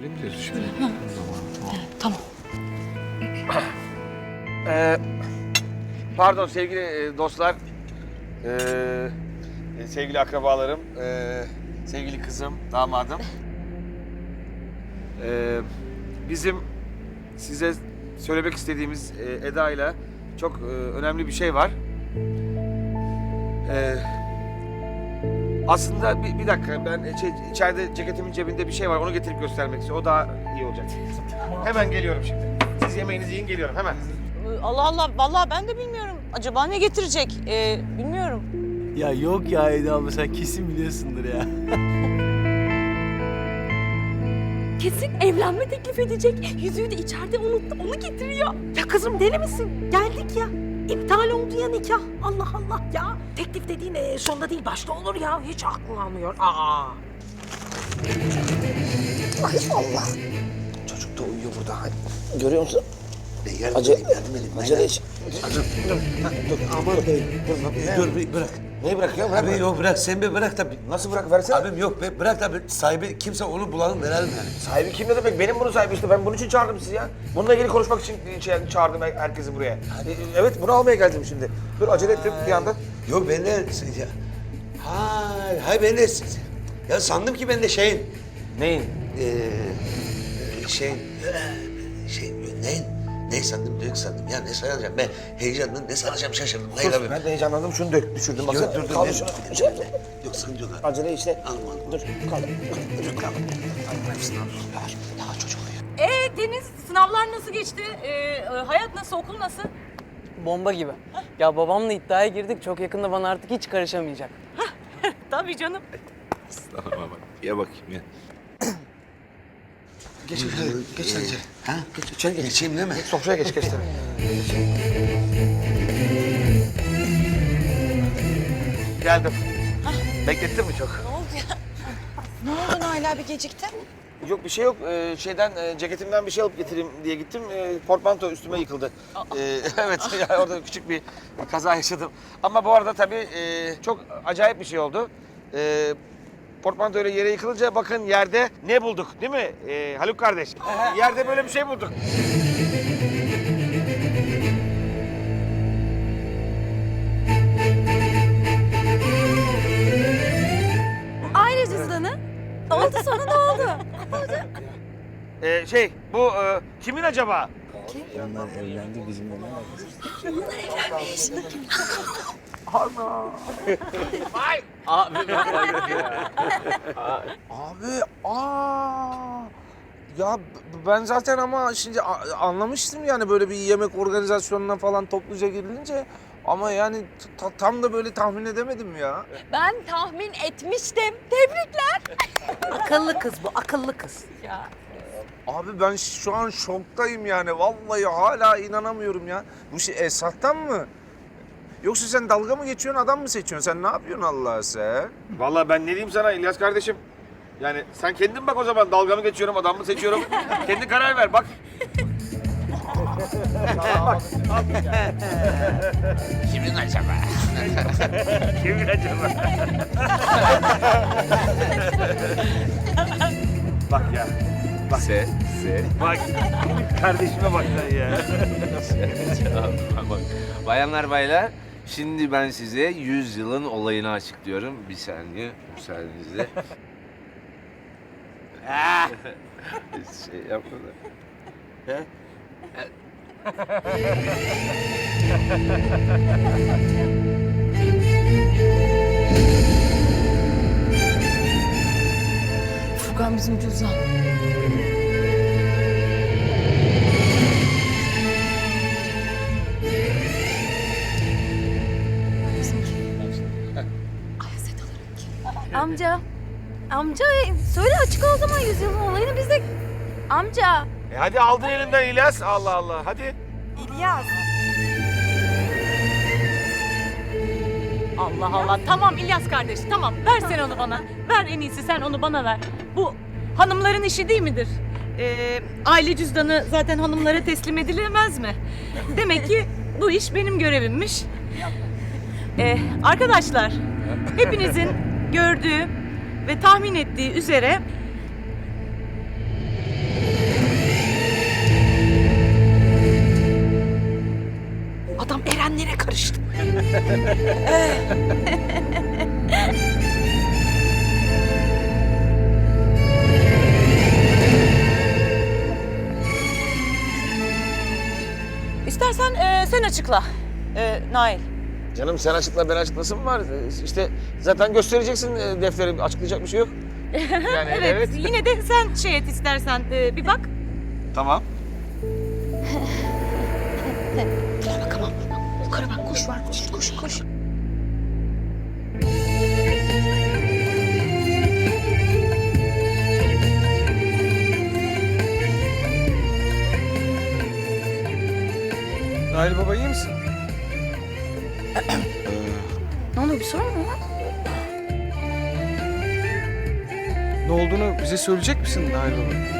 Öyle mi diyorsun şimdi? Tamam. Ee, pardon sevgili e, dostlar, ee, e, sevgili akrabalarım, ee, sevgili kızım, damadım. Ee, bizim size söylemek istediğimiz e, Eda ile çok e, önemli bir şey var. Ee, aslında bir, bir dakika ben e, şey, içeride ceketimin cebinde bir şey var onu getirip göstermek istiyorum. O daha iyi olacak. Hemen geliyorum şimdi. Siz yemeğinizi yiyin geliyorum hemen. Ee, Allah Allah vallahi ben de bilmiyorum. Acaba ne getirecek? Ee, bilmiyorum. Ya yok ya Eda abla sen kesin biliyorsundur ya. Kesin evlenme teklif edecek. Yüzüğü de içeride unuttu. Onu getiriyor. Ya kızım deli misin? Geldik ya. İptal oldu ya nikah. Allah Allah ya. Teklif dediğin e, sonunda değil başta olur ya. Hiç aklım almıyor. Aa. Ay Allah. Çocuk da uyuyor burada. Görüyor musun? Acele, acele iç. Dur, ha, dur. Aman bey, dur, Dur bir bırak. Neyi bırakıyor? Bırak. Abi yok bırak sen bir bırak da. bir- Nasıl bırak? Versene. Abim yok be bırak da bir sahibi kimse onu bulalım verelim yani. Sahibi kim ne demek? Benim bunun sahibi işte. Ben bunun için çağırdım sizi ya. Bununla ilgili konuşmak için şey, çağırdım herkesi buraya. E, Evet, bunu almaya geldim şimdi. Dur acele ettim bir anda. Yok ben de ya. Hay hay ben de ya sandım ki ben de şeyin Neyin? eee şey şey neyin ne sandım dök sandım ya ne sanacağım ben heyecandan ne sanacağım şaşırdım. Hayır abi. Ben de heyecanlandım. Şunu dök, düşürdüm. Baksana. Yok dur dur. Kaldır ne- şunu. İçeride. Yok sıkıntı yok abi. Acele işte. Alma alma. Dur, kaldır. Dur, kaldır. Kaldır hepsini al. Ver. Daha çocuk uyuyor. Ee Deniz sınavlar nasıl geçti? Ee, hayat nasıl? Okul nasıl? Bomba gibi. Ya babamla iddiaya girdik. Çok yakında bana artık hiç karışamayacak. Tabii canım. Tamam bak. Ye bakayım ye. Geç, geç, geç sen içeri. Ha? Geç, içeri geç. Geçeyim değil mi? Sofraya geç, geç tabii. Geldim. Beklettin mi çok? Ne oldu Nail abi gecikti? Yok bir şey yok. Ee, şeyden e, ceketimden bir şey alıp getireyim diye gittim. Ee, portmanto üstüme yıkıldı. Ee, evet ya orada küçük bir kaza yaşadım. Ama bu arada tabii e, çok acayip bir şey oldu. Ee, portmanto öyle yere yıkılınca bakın yerde ne bulduk değil mi Ee, Haluk kardeş? yerde böyle bir şey bulduk. Aile cüzdanı. Oldu sonra ne oldu? Ee, şey bu e, kimin acaba? Onlar evlendi bizimle. Abi aa ya b- ben zaten ama şimdi a- anlamıştım yani böyle bir yemek organizasyonuna falan topluca girilince ama yani ta- tam da böyle tahmin edemedim ya. Ben tahmin etmiştim. Tebrikler. akıllı kız bu, akıllı kız. Abi ben şu an şoktayım yani vallahi hala inanamıyorum ya. Bu şey Esat'tan mı? Yoksa sen dalga mı geçiyorsun adam mı seçiyorsun? Sen ne yapıyorsun Allah sen? Vallahi ben ne diyeyim sana İlyas kardeşim? Yani sen kendin bak o zaman dalga mı geçiyorum adam mı seçiyorum? Kendi karar ver bak. Kimin acaba? Kimin acaba? bak ya. Bak. Se, se. Bak. Kardeşime bak sen ya. Tamam, bak. Bayanlar baylar, şimdi ben size 100 yılın olayını açıklıyorum. Bir saniye, müsaadenizle. şey yapma da. Furkan bizim cüzdan. Amca. Amca e, söyle açık o zaman yüzyılın olayını biz de... Amca. E hadi aldın elimden İlyas. Allah Allah hadi. İlyas. Allah Allah. Tamam İlyas kardeş tamam. Ver sen onu bana. Ver en iyisi sen onu bana ver. Bu hanımların işi değil midir? Ee, aile cüzdanı zaten hanımlara teslim edilemez mi? Demek ki bu iş benim görevimmiş. Ee, arkadaşlar hepinizin gördüğü ve tahmin ettiği üzere adam Erenlere karıştı. İstersen e, sen açıkla e, Nail. Canım sen açıkla ben açıklasın mı var? Ee, İşte zaten göstereceksin e, defteri açıklayacak bir şey yok. Yani Evet, yine de sen şey et istersen e, bir bak. Tamam. Gel bakalım. Yukarı bak kuş var kuş kuş kuş. Nail Baba iyi misin? Bir sorun mu var? Ne olduğunu bize söyleyecek misin Nail Baba?